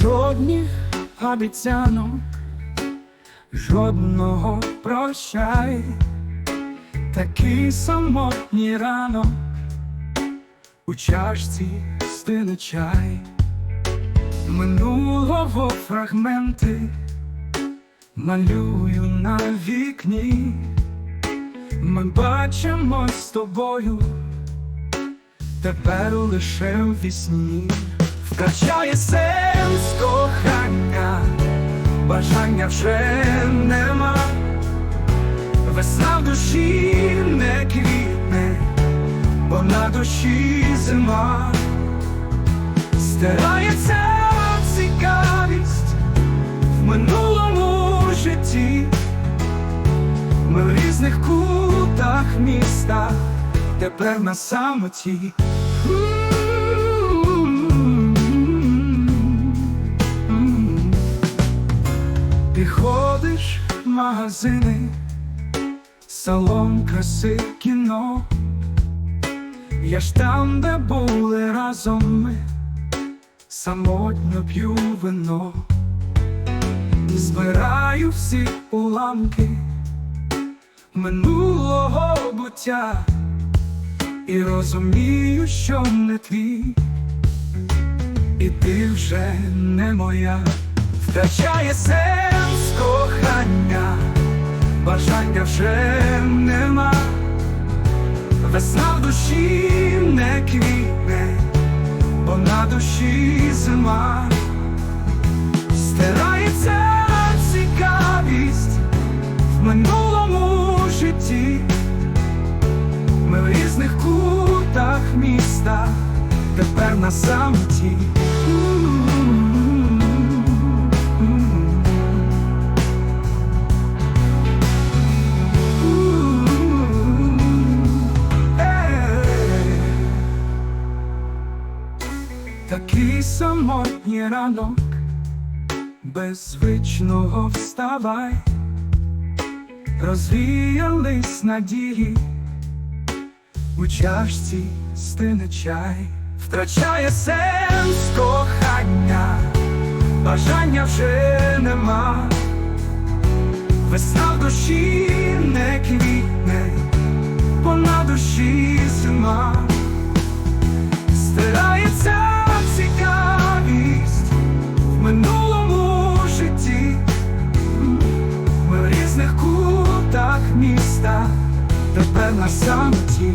Жодних обіцянок, жодного прощай, такий самотній ранок, у чашці стине чай, минулого фрагменти малюю на вікні, ми бачимо з тобою тепер лише в вісні втрачає сенс кохання, бажання вже нема, весна в душі не квітне, бо на душі зима, стирається цікавість в минулому житті, ми в різних кутах міста, тепер на самоті. Магазини, салон краси кіно. Я ж там, де були разом ми, самотньо п'ю вино, збираю всі уламки минулого буття і розумію, що не твій, і ти вже не моя, втрачає сенс кохання, бажання вже нема, весна в душі не квітне, бо на душі зима, стирається цікавість в минулому житті. Ми в різних кутах міста, тепер на самоті. Такий самотній ранок, без звичного вставай, розвіялись надії. У чашці стине чай, втрачає сенс кохання, бажання вже нема, весна в душі не квітне, тепер на самоті.